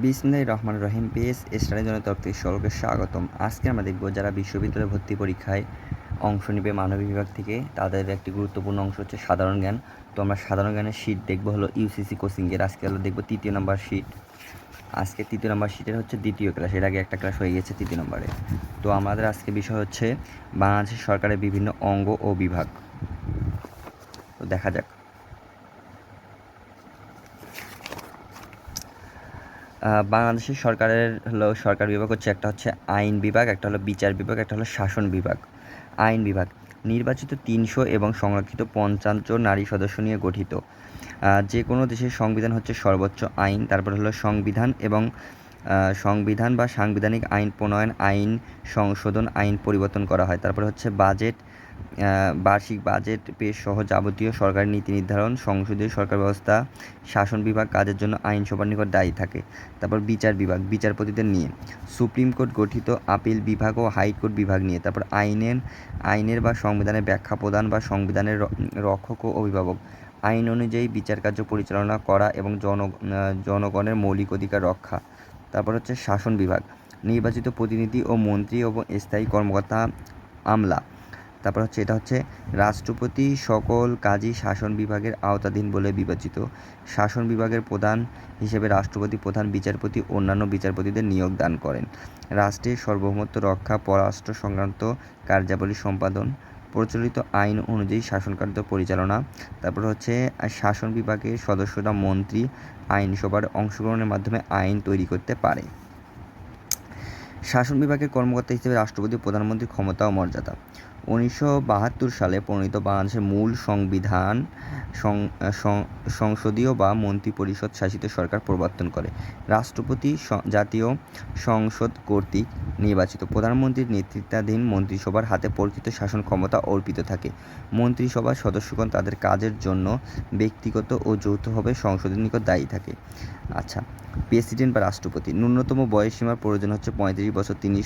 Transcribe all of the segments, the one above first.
বিসমিল্লাহির রহমান রহিম PS study জনের তরফ থেকে সকলকে স্বাগতম। আজকে আমরা দেখব যারা বিশ্ববিদ্যালয়ে ভর্তি পরীক্ষায় অংশ নেবে মানবিক বিভাগ থেকে, তাদের একটি গুরুত্বপূর্ণ অংশ হচ্ছে সাধারণ জ্ঞান। তো আমরা সাধারণ জ্ঞানের শীট দেখব, হলো ইউসিসি কোচিংয়ের আজকে হলো দেখব তৃতীয় নম্বর শীট আজকে তৃতীয় নম্বর শীটের হচ্ছে দ্বিতীয় ক্লাস এর আগে একটা ক্লাস হয়ে গেছে তৃতীয় নম্বরে। তো আমাদের আজকে বিষয় হচ্ছে বাংলাদেশ সরকারের বিভিন্ন অঙ্গ ও বিভাগ। তো দেখা যাক। বাংলাদেশের সরকারের হলো সরকার বিভাগ হচ্ছে একটা হচ্ছে আইন বিভাগ, একটা হলো বিচার বিভাগ, একটা হলো শাসন বিভাগ। আইন বিভাগ। নির্বাচিত তিনশো এবং সংরক্ষিত পঞ্চান্ন নারী সদস্য নিয়ে গঠিত। যে কোনো দেশের সংবিধান হচ্ছে সর্বোচ্চ আইন, তারপর হলো সংবিধান এবং সংবিধান বা সাংবিধানিক আইন প্রণয়ন, আইন সংশোধন, আইন পরিবর্তন করা হয়। তারপরে হচ্ছে বাজেট বার্ষিক বাজেট পেশ সহ যাবতীয় সরকারি নীতি নির্ধারণ, সংসদীয় সরকার ব্যবস্থা, শাসন বিভাগ কাজের জন্য আইনসভার নিকট দায়ী থাকে। তারপর বিচার বিভাগ, বিচারপতিদের নিয়ে। সুপ্রিম কোর্ট গঠিত আপিল বিভাগ ও হাইকোর্ট বিভাগ নিয়ে। তারপর আইনের আইনের বা সংবিধানের ব্যাখ্যা প্রদান বা সংবিধানের রক্ষক ও অভিভাবক। আইন অনুযায়ী বিচার কার্য পরিচালনা করা এবং জন জনগণের মৌলিক অধিকার রক্ষা। তারপর হচ্ছে শাসন বিভাগ, নির্বাচিত প্রতিনিধি ও মন্ত্রী এবং স্থায়ী কর্মকর্তা আমলা। তারপর হচ্ছে এটা হচ্ছে রাষ্ট্রপতি সকল কাজই শাসন বিভাগের আওতাধীন বলে বিবেচিত। শাসন বিভাগের প্রধান হিসেবে রাষ্ট্রপতি, প্রধান বিচারপতি, অন্যান্য বিচারপতিদের নিয়োগ দান করেন। রাষ্ট্রের সার্বভৌমত্ব রক্ষা, পররাষ্ট্র সংক্রান্ত কার্যাবলী সম্পাদন প্রচলিত আইন অনুযায়ী শাসনকার্য পরিচালনা, তারপর হচ্ছে শাসন বিভাগের সদস্যরা মন্ত্রী, আইনসভার অংশগ্রহণের মাধ্যমে আইন তৈরি করতে পারে। শাসন বিভাগের কর্মকর্তা হিসেবে রাষ্ট্রপতি প্রধানমন্ত্রীর ক্ষমতা ও মর্যাদা। উনিশশো বাহাত্তর সালে প্রণীত বাংলাদেশের মূল সংবিধান সংসদীয় বা মন্ত্রিপরিষদ শাসিত সরকার প্রবর্তন করে। রাষ্ট্রপতি জাতীয় সংসদ কর্তৃক নির্বাচিত প্রধানমন্ত্রীর নেতৃত্বাধীন মন্ত্রিসভার হাতে প্রকৃত শাসন ক্ষমতা অর্পিত থাকে। মন্ত্রিসভার সদস্যগণ তাদের কাজের জন্য ব্যক্তিগত ও যৌথভাবে সংসদের নিকট দায়ী থাকে। আচ্ছা প্রেসিডেন্ট বা রাষ্ট্রপতি, ন্যূনতম বয়সসীমার প্রয়োজন হচ্ছে পঁয়ত্রিশ বছর। তিনি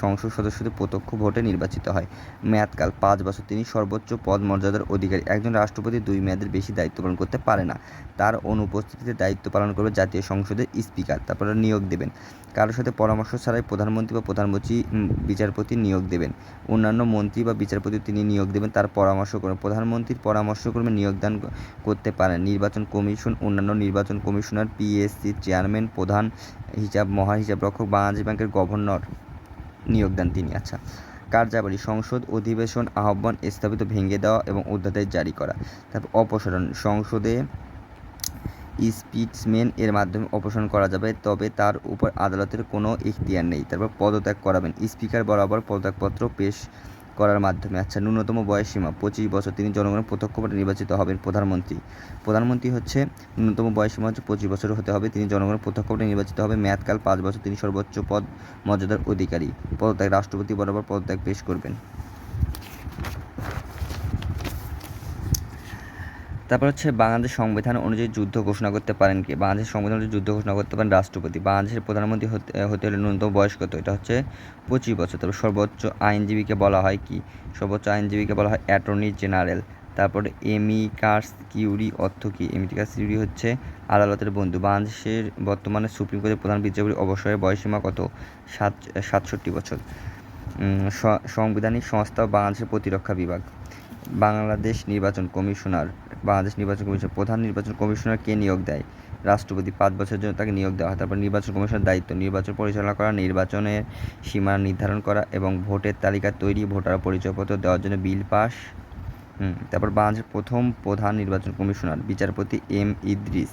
সংসদ সদস্যদের প্রত্যক্ষ ভোটে নির্বাচিত হয়। মেয়াদকাল পাঁচ বছর। তিনি সর্বোচ্চ পদ মর্যাদার অধিকারী। একজন রাষ্ট্রপতি দুই মেয়াদের বেশি দায়িত্ব পালন করতে পারে না। তার অনুপস্থিতিতে দায়িত্ব পালন করবে জাতীয় সংসদের স্পিকার। তারপরে নিয়োগ দেবেন। কারোর সাথে পরামর্শ ছাড়াই প্রধানমন্ত্রী বা প্রধানমন্ত্রী বিচারপতি নিয়োগ দেবেন। অন্যান্য মন্ত্রী বা বিচারপতি তিনি নিয়োগ দেবেন। তার পরামর্শ করবেন প্রধানমন্ত্রীর পরামর্শক্রমে নিয়োগদান করতে পারেন। নির্বাচন কমিশন, অন্যান্য নির্বাচন কমিশনার, পিএসসি চেয়ারম্যান, প্রধান হিসাব মহা হিসাব রক্ষক বাংলাদেশ ব্যাংকের গভর্নর নিয়োগ দেন তিনি। আচ্ছা। কার্যাবলী, সংসদ অধিবেশন আহ্বান স্থাপিত ভেঙে দেওয়া এবং অধ্যাদেশ জারি করা। তারপর অপসারণ, সংসদে স্পিটসম্যান এর মাধ্যমে অপসারণ করা যাবে, তবে তার উপর আদালতের কোনো ইখতিয়ার নেই। তারপর পদত্যাগ করাবেন। স্পিকার বরাবর পদত্যাগপত্র পেশ করার মাধ্যমে। আচ্ছা ন্যূনতম বয়সসীমা পঁচিশ বছর। তিনি জনগণের প্রত্যক্ষভাবে নির্বাচিত হবেন প্রধানমন্ত্রী। প্রধানমন্ত্রী হচ্ছে, ন্যূনতম বয়সীমা হচ্ছে পঁচিশ বছর হতে হবে। তিনি জনগণের প্রত্যক্ষভাবে নির্বাচিত হবে মেয়াদকাল পাঁচ বছর। তিনি সর্বোচ্চ পদ মর্যাদার অধিকারী। পদত্যাগ রাষ্ট্রপতি বরাবর পদত্যাগ পেশ করবেন। তারপর হচ্ছে বাংলাদেশ সংবিধান অনুযায়ী যুদ্ধ ঘোষণা করতে পারেন কি? বাংলাদেশ সংবিধান অনুযায়ী যুদ্ধ ঘোষণা করতে পারেন রাষ্ট্রপতি। বাংলাদেশের প্রধানমন্ত্রী হতে হলে ন্যূনতম বয়স কত? এটা হচ্ছে পঁচিশ বছর। তারপর সর্বোচ্চ আইনজীবীকে বলা হয় কি? সর্বোচ্চ আইনজীবীকে বলা হয় অ্যাটর্নি জেনারেল। তারপরে কার্স কিউরি অর্থ কি? এমিকাস কিউরি হচ্ছে আদালতের বন্ধু। বাংলাদেশের বর্তমানে সুপ্রিম কোর্টের প্রধান বিচারপতি অবসরের বয়সীমা কত? সাত, সাতষট্টি বছর। সাংবিধানিক সংস্থা বাংলাদেশের প্রতিরক্ষা বিভাগ। বাংলাদেশ নির্বাচন কমিশনার, বাংলাদেশ নির্বাচন কমিশন প্রধান নির্বাচন কমিশনার কে নিয়োগ দেয়? রাষ্ট্রপতি পাঁচ বছরের জন্য তাকে নিয়োগ দেওয়া হয়। তারপর নির্বাচন কমিশনের দায়িত্ব, নির্বাচন পরিচালনা করা, নির্বাচনের সীমানা নির্ধারণ করা এবং ভোটের তালিকা তৈরি, ভোটার পরিচয়পত্র দেওয়ার জন্য বিল পাস। তারপর বাংলাদেশের প্রথম প্রধান নির্বাচন কমিশনার, বিচারপতি এম ইদ্রিস।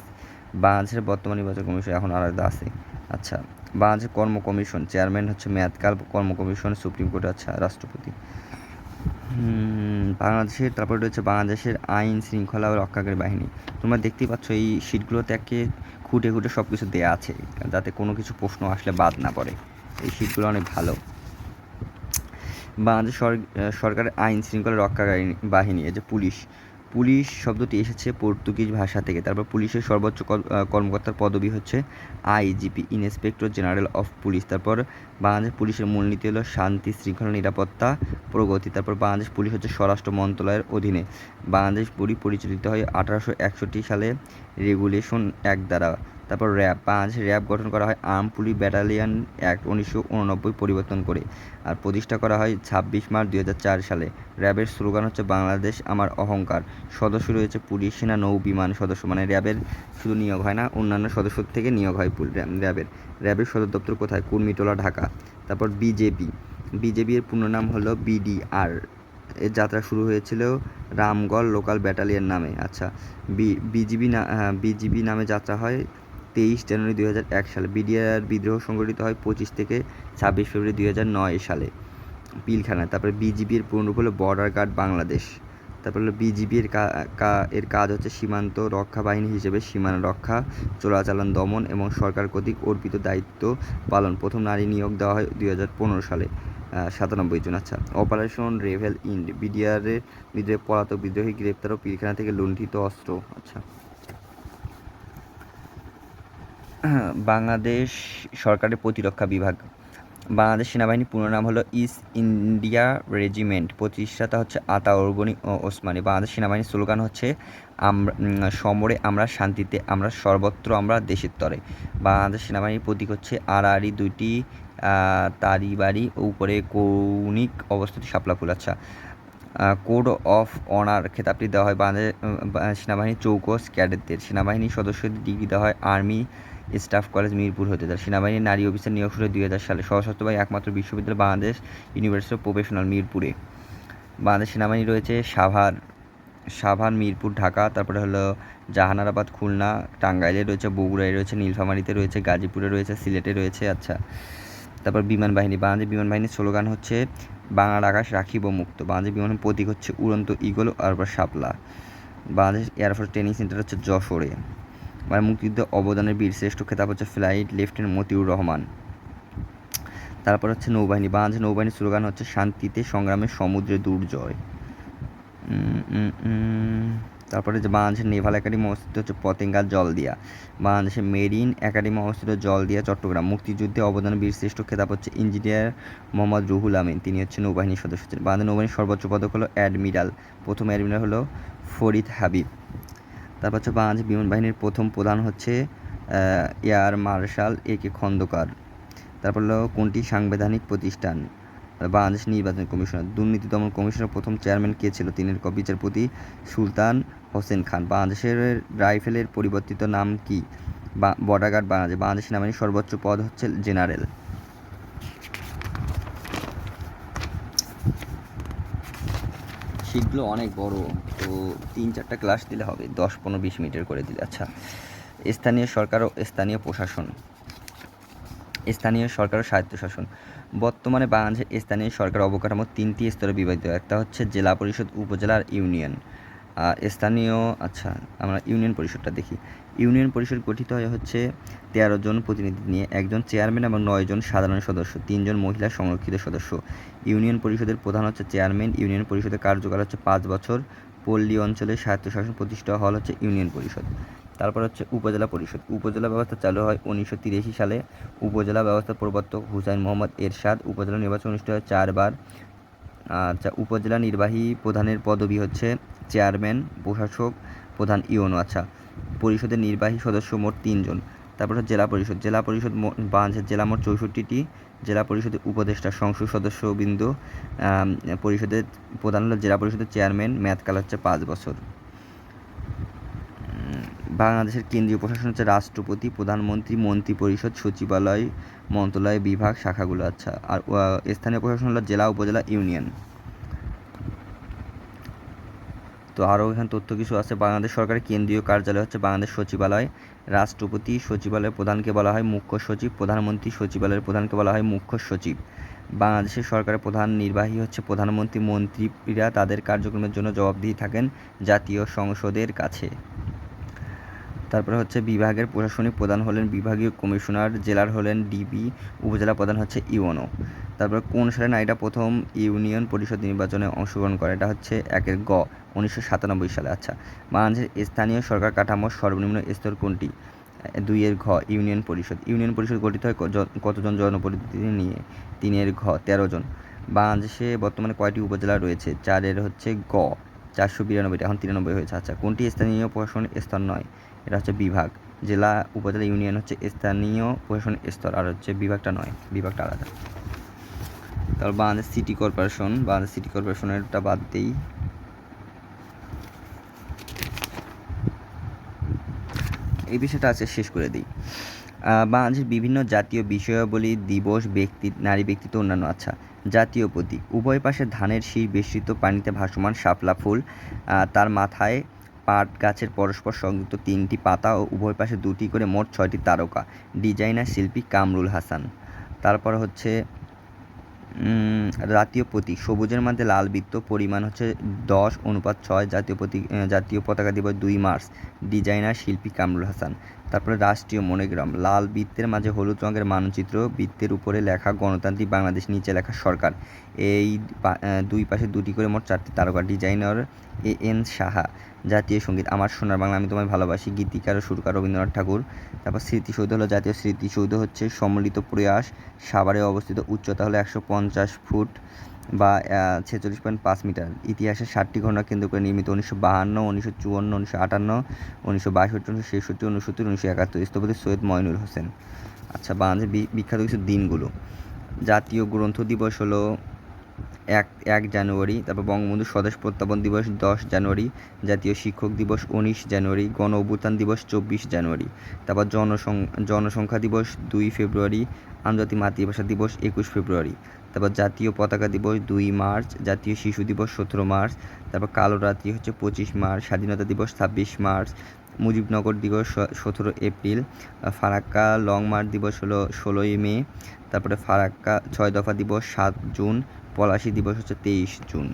বাংলাদেশের বর্তমান নির্বাচন কমিশন এখন আলাদা আছে। আচ্ছা বাংলাদেশের কর্ম কমিশন, চেয়ারম্যান হচ্ছে মেয়াদকাল কর্ম কমিশন, সুপ্রিম কোর্ট আচ্ছা রাষ্ট্রপতি। বাংলাদেশের, তারপরে রয়েছে বাংলাদেশের আইন শৃঙ্খলা ও রক্ষাকারী বাহিনী। তোমরা দেখতেই পাচ্ছ এই শিটগুলোতে একে খুঁটে খুঁটে সব কিছু দেওয়া আছে, যাতে কোনো কিছু প্রশ্ন আসলে বাদ না পড়ে। এই শিটগুলো অনেক ভালো। বাংলাদেশ সরকারের আইন শৃঙ্খলা রক্ষাকারী বাহিনী, এই যে পুলিশ পুলিশ শব্দটি এসেছে পর্তুগিজ ভাষা থেকে। তারপর পুলিশের সর্বোচ্চ কর্মকর্তার পদবি হচ্ছে IGP, inspector general of police. তারপর বাংলাদেশ পুলিশের মূলনীতি হলো শান্তি, শৃঙ্খলা, নিরাপত্তা, প্রগতি। তারপর বাংলাদেশ পুলিশ হচ্ছে স্বরাষ্ট্র মন্ত্রণালয়ের অধীনে। বাংলাদেশ পুলিশ পরিচালিত হয় আঠারোশো একষট্টি সালে রেগুলেশন এক দ্বারা। তারপর র্যাব পাঁচ, র্যাব গঠন করা হয় আর্ম পুলিশ ব্যাটালিয়ন অ্যাক্ট উনিশশো উননব্বই পরিবর্তন করে আর প্রতিষ্ঠা করা হয় ছাব্বিশ মার্চ দুই হাজার চার সালে। র্যাবের স্লোগান হচ্ছে বাংলাদেশ আমার অহংকার। সদস্য রয়েছে পুলিশ, সেনা, নৌ, বিমান সদস্য। মানে র্যাবের শুধু নিয়োগ হয় না, অন্যান্য সদস্য থেকে নিয়োগ হয় র্যাবের। র্যাবের সদর দপ্তর কোথায়? কুর্মিটোলা, ঢাকা। তারপর বিজেপি। বিজেপি এর পূর্ণ নাম হলো বিডিআর। এর যাত্রা শুরু হয়েছিল রামগড় লোকাল ব্যাটালিয়ন নামে। আচ্ছা বিজিবি না বিজিবি নামে যাত্রা হয় তেইশ জানুয়ারি দুই হাজার এক সালে বিডিআর বিদ্রোহ সংগঠিত হয় পঁচিশ থেকে ছাব্বিশ ফেব্রুয়ারি দুই হাজার নয় সালে পিলখানা। তারপরে বিজিবির পূর্ণরূপ হলো বর্ডার গার্ড বাংলাদেশ তারপর হলো বিজিবির এর কাজ হচ্ছে সীমান্ত রক্ষা বাহিনী হিসেবে সীমানা রক্ষা, চোরাচালান দমন এবং সরকার কর্তৃক অর্পিত দায়িত্ব পালন। প্রথম নারী নিয়োগ দেওয়া হয় দুই হাজার পনেরো সালে সাতানব্বই জন। আচ্ছা অপারেশন রেভেল ইন্ড বিডিআরের বিদ্রোহে পলাতক বিদ্রোহী গ্রেপ্তার ও পিলখানা থেকে লুণ্ঠিত অস্ত্র। আচ্ছা বাংলাদেশ সরকারের প্রতিরক্ষা বিভাগ। বাংলাদেশ সেনাবাহিনীর পুরো নাম হলো ইস্ট ইন্ডিয়া রেজিমেন্ট প্রতিষ্ঠাতা হচ্ছে আতাউর গনি ও ওসমানী। বাংলাদেশ সেনাবাহিনীর স্লোগান হচ্ছে সমরে আমরা শান্তিতে, আমরা সর্বত্র, আমরা দেশের তরে। বাংলাদেশ সেনাবাহিনীর প্রতীক হচ্ছে আড়াআড়ি দুইটি তারি বাড়ি উপরে কৌণিক অবস্থিত শাপলা ফুল। আচ্ছা কোড অফ অনার খেতাবটি দেওয়া হয় বাংলাদেশ সেনাবাহিনীর চৌকস ক্যাডেটদের। সেনাবাহিনীর সদস্যদের ডিগ্রি দেওয়া হয় আর্মি স্টাফ কলেজ মিরপুর হতে। তার সেনাবাহিনীর নারী অফিসার নিয়োগ শুরু দুই হাজার সালে। সশস্ত্রবাহী একমাত্র বিশ্ববিদ্যালয় বাংলাদেশ ইউনিভার্সিটি অফ প্রফেশনাল মিরপুরে। বাংলাদেশ সেনাবাহিনী রয়েছে সাভার সাভার, মিরপুর, ঢাকা। তারপরে হলো জাহানারাবাদ, খুলনা, টাঙ্গাইলে রয়েছে, বগুড়ায় রয়েছে, নীলফামারীতে রয়েছে, গাজীপুরে রয়েছে, সিলেটে রয়েছে আচ্ছা। তারপর বিমান বাহিনী। বাংলাদেশ বিমান বাহিনীর স্লোগান হচ্ছে, বাংলার আকাশ রাখিব মুক্ত। বাংলাদেশ বিমানের প্রতীক হচ্ছে উড়ন্ত ইগল আর শাপলা। Bangladesh air force training center হচ্ছে যশোরে। মানে মুক্তিযুদ্ধে অবদানের বীর শ্রেষ্ঠ খেতাব হচ্ছে ফ্লাইট লেফটেন্যান্ট মতিউর রহমান। তারপর হচ্ছে নৌবাহিনী বাংলাদেশ নৌবাহিনীর স্লোগান হচ্ছে, শান্তিতে সংগ্রামে সমুদ্রে দুর্জয়। তারপরে যে বাংলাদেশের নেভাল একাডেমি অবস্থিত হচ্ছে পতেঙ্গা জলদিয়া। বাংলাদেশের মেরিন একাডেমি অবস্থিত জলদিয়া, চট্টগ্রাম। মুক্তিযুদ্ধে অবদানে বীরশ্রেষ্ঠ খেতাব হচ্ছে ইঞ্জিনিয়ার মোহাম্মদ রুহুল আমিন। তিনি হচ্ছে নৌবাহিনীর সদস্য ছিলেন। বাংলাদেশ নৌবাহিনীর সর্বোচ্চ পদক হলো অ্যাডমিরাল। প্রথম অ্যাডমিরাল হলো ফরিদ হাবিব। তারপর হচ্ছে বাংলাদেশ বিমান বাহিনীর প্রথম প্রধান হচ্ছে air marshal A K Khandaker. তারপর হলো কোনটি সাংবিধানিক প্রতিষ্ঠান? বাংলাদেশ নির্বাচন কমিশনার। দুর্নীতি দমন কমিশনের প্রথম চেয়ারম্যান কে ছিল? তিনি বিচারপতি সুলতান হোসেন খান। বাংলাদেশের রাইফেলের পরিবর্তিত নাম কি? Border guard Bangladesh. বাংলাদেশ সেনাবাহিনীর সর্বোচ্চ পদ হচ্ছে জেনারেল। শীটগুলো অনেক বড়, তো তিন চারটা ক্লাস দিলে হবে, দশ, পনেরো, বিশ মিনিটের করে দিলে। আচ্ছা স্থানীয় সরকার ও স্থানীয় প্রশাসন, স্থানীয় সরকার ও স্বায়ত্তশাসন বর্তমানে বাংলাদেশের স্থানীয় সরকার অবকাঠামো তিনটি স্তরে বিভাজিত একটা হচ্ছে জেলা পরিষদ, উপজেলার ইউনিয়ন। স্থানীয় আচ্ছা আমরা ইউনিয়ন পরিষদটা দেখি। ইউনিয়ন পরিষদ গঠিত হয় হচ্ছে তেরো জন প্রতিনিধি নিয়ে, একজন চেয়ারম্যান এবং নয়জন সাধারণ সদস্য তিনজন মহিলা সংরক্ষিত সদস্য। ইউনিয়ন পরিষদের প্রধান হচ্ছে চেয়ারম্যান, ইউনিয়ন পরিষদের কার্যকাল হচ্ছে পাঁচ বছর। পল্লী অঞ্চলে স্বায়ত্তশাসন প্রতিষ্ঠা হল হচ্ছে ইউনিয়ন পরিষদ। তারপর হচ্ছে উপজেলা পরিষদ। উপজেলা ব্যবস্থা চালু হয় উনিশশো তিরাশি সালে। উপজেলা ব্যবস্থা প্রবর্তক হুসাইন মোহাম্মদ এরশাদ। উপজেলা নির্বাচন অনুষ্ঠিত হয় চারবার। আচ্ছা উপজেলা নির্বাহী প্রধানের পদবি হচ্ছে চেয়ারম্যান, প্রশাসক, প্রধান ইউনো। আচ্ছা পরিষদের নির্বাহী সদস্য মোট তিনজন। তারপর জেলা পরিষদ। জেলা পরিষদ বাংলাদেশের জেলা মোট চৌষট্টিটি, জেলা পরিষদের উপদেষ্টা সংসদ সদস্য বিন্দু পরিষদের প্রধান হল জেলা পরিষদের চেয়ারম্যান, মেয়াদকাল হচ্ছে পাঁচ বছর। বাংলাদেশের কেন্দ্রীয় প্রশাসন হচ্ছে রাষ্ট্রপতি, প্রধানমন্ত্রী মন্ত্রী পরিষদ সচিবালয়, মন্ত্রণালয়, বিভাগ, শাখাগুলো। আচ্ছা আর স্থানীয় প্রশাসন হলো জেলা, উপজেলা, ইউনিয়ন। তো আরও এখানে তথ্য কিছু আছে। বাংলাদেশ সরকারের কেন্দ্রীয় কার্যালয় হচ্ছে বাংলাদেশ সচিবালয়। রাষ্ট্রপতি, সচিবালয়ের প্রধানকে বলা হয় মুখ্য সচিব, প্রধানমন্ত্রী, সচিবালয়ের প্রধানকে বলা হয় মুখ্য সচিব। বাংলাদেশের সরকারের প্রধান নির্বাহী হচ্ছে প্রধানমন্ত্রী, মন্ত্রীরা তাদের কার্যক্রমের জন্য জবাবদিহি থাকেন জাতীয় সংসদের কাছে। তারপরে হচ্ছে বিভাগের প্রশাসনিক প্রধান হলেন বিভাগীয় কমিশনার, জেলার হলেন ডিবি, উপজেলা প্রধান হচ্ছে ইউনো তারপর কোন সালে নারীরা প্রথম ইউনিয়ন পরিষদ নির্বাচনে অংশগ্রহণ করে? এটা হচ্ছে একের গ, উনিশশো সাতানব্বই সালে। আচ্ছা বাংলাদেশের স্থানীয় সরকার কাঠামোর সর্বনিম্ন স্তর কোনটি? দুইয়ের ঘ, ইউনিয়ন পরিষদ। ইউনিয়ন পরিষদ গঠিত হয় কতজন জনপ্রতিনিধি নিয়ে? তিনের ঘ, তেরো জন। বাংলাদেশে বর্তমানে কয়টি উপজেলা রয়েছে? চারের হচ্ছে গ, চারশো বিরানব্বইটা, এখন তিরানব্বই হয়েছে। আচ্ছা কোনটি স্থানীয় প্রশাসনের স্তর নয়? এটা হচ্ছে বিভাগ। জেলা উপজেলা ইউনিয়ন হচ্ছে স্থানীয় প্রশাসন স্তর, আর হচ্ছে বিভাগটা নয়, বিভাগটা আলাদা। তারপর Bangladesh city corporation, Bangladesh city কর্পোরেশনেরটা বাদ দিই। এই বিষয়টা আছে শেষ করে দিই। বাংলাদেশের বিভিন্ন জাতীয় বিষয়াবলী, দিবস, ব্যক্তি, নারী ব্যক্তিত্ব, অন্যান্য। আচ্ছা জাতীয় প্রতীক। উভয় পাশে ধানের শীষ, বেষ্টিত পানিতে ভাসমান শাপলা ফুল তার মাথায় পাট গাছের পরস্পর সংযুক্ত তিনটি পাতা ও উভয় পাশে দুটি করে মোট ছয়টি তারকা। ডিজাইনার শিল্পী কামরুল হাসান। তারপর হচ্ছে জাতীয় প্রতীক। সবুজের মধ্যে লাল বৃত্ত, পরিমাণ হচ্ছে দশ অনুপাত ছয়, জাতীয় প্রতীক, জাতীয় পতাকা দিবস দুই মার্চ। ডিজাইনার শিল্পী কামরুল হাসান। তারপরে রাষ্ট্রীয় মনোগ্রাম, লাল বৃত্তের মাঝে হলুদ রঙের মানচিত্র, বৃত্তের উপরে লেখা গণতান্ত্রিক বাংলাদেশ, নিচে লেখা সরকার। এই দুই পাশে দুটি করে মোট চারটি তারকা, ডিজাইনার এ এন সাহা, জাতীয় সংগীত, আমার সোনার বাংলা, আমি তোমায় ভালোবাসি, গীতিকার ও সুরকার রবীন্দ্রনাথ ঠাকুর। তারপর স্মৃতিসৌধ হলো জাতীয় স্মৃতিসৌধ হচ্ছে সম্মিলিত প্রয়াস, সাভারে অবস্থিত উচ্চতা হলো একশো পঞ্চাশ ফুট। বা ছেচল্লিশ পয়েন্ট পাঁচ মিটার। ইতিহাসের ষাটটি ঘটনা কেন্দ্র করে নির্মিত উনিশশো বাহান্ন, উনিশশো চুয়ান্ন, উনিশশো আটান্ন, উনিশশো বাষট্টি উনিশশো ছেষট্টি উনসত্তর উনিশশো একাত্তর। স্থপতি সৈয়দ ময়নুল হোসেন। আচ্ছা বাংলাদেশের বিখ্যাত কিছু দিনগুলো। জাতীয় গ্রন্থ দিবস হলো এক এক জানুয়ারি, তারপর বঙ্গবন্ধু স্বদেশ প্রত্যাবন দিবস দশ জানুয়ারি, জাতীয় শিক্ষক দিবস উনিশ জানুয়ারি, গণ অভ্যুত্থান দিবস চব্বিশ জানুয়ারি, তারপর জনসং জনসংখ্যা দিবস দুই ফেব্রুয়ারি, আন্তর্জাতিক মাতৃভাষা দিবস একুশ ফেব্রুয়ারি। তারপর জাতীয় পতাকা দিবস দুই মার্চ, জাতীয় শিশু দিবস সতেরো মার্চ, তারপর কালো রাত্রি হচ্ছে পঁচিশ মার্চ, স্বাধীনতা দিবস ছাব্বিশ মার্চ, মুজিবনগর দিবস সতেরো এপ্রিল ফারাক্কা লং মার্চ দিবস হলো ষোলোই মে, তারপরে ফারাক্কা ছয় দফা দিবস সাত জুন, পলাশি দিবস হচ্ছে তেইশ জুন।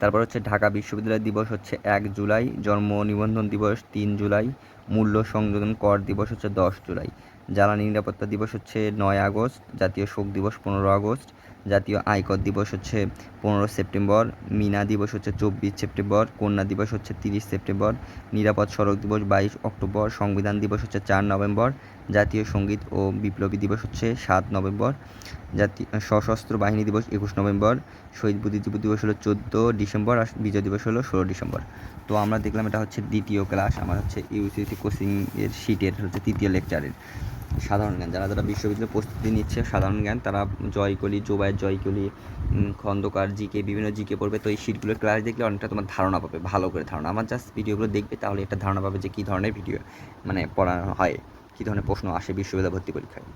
তারপর হচ্ছে ঢাকা বিশ্ববিদ্যালয় দিবস হচ্ছে এক জুলাই, জন্ম নিবন্ধন দিবস তিন জুলাই মূল্য সংযোজন কর দিবস হচ্ছে দশ জুলাই। জ্বালানি নিরাপত্তা দিবস হচ্ছে নয় আগস্ট। জাতীয় শোক দিবস পনেরো আগস্ট। জাতীয় আয়কর দিবস হচ্ছে পনেরো সেপ্টেম্বর। মিনা দিবস হচ্ছে চব্বিশ সেপ্টেম্বর। কন্যা দিবস হচ্ছে তিরিশ সেপ্টেম্বর। নিরাপদ সড়ক দিবস বাইশ অক্টোবর। সংবিধান দিবস হচ্ছে চার নভেম্বর। জাতীয় সংগীত ও বিপ্লবী দিবস হচ্ছে সাত নভেম্বর। জাতীয়, সশস্ত্র বাহিনী দিবস একুশ নভেম্বর। শহীদ বুদ্ধিজীবী দিবস হলো চোদ্দ ডিসেম্বর আর বিজয় দিবস হলো ষোলো ডিসেম্বর। তো আমরা দেখলাম এটা হচ্ছে দ্বিতীয় ক্লাস, আমার হচ্ছে ইউসিসি কোচিং এর শিটের হচ্ছে তৃতীয় লেকচারের। সাধারণ জ্ঞান, যারা যারা বিশ্ববিদ্যালয়ে প্রস্তুতি নিচ্ছে, সাধারণ জ্ঞান, তারা জয়কলি জোবায়ের জয়কলি খন্দকার, জিকে, বিভিন্ন জিকে পড়বে। তো এই শিটগুলোর ক্লাস দেখলে অনেকটা তোমার ধারণা পাবে, ভালো করে ধারণা। আমার জাস্ট ভিডিওগুলো দেখবে, তাহলে একটা ধারণা পাবে যে কী ধরনের ভিডিও মানে পড়ানো হয়। কী ধরনের প্রশ্ন আসে বিশ্ববিদ্যালয় ভর্তি পরীক্ষায়?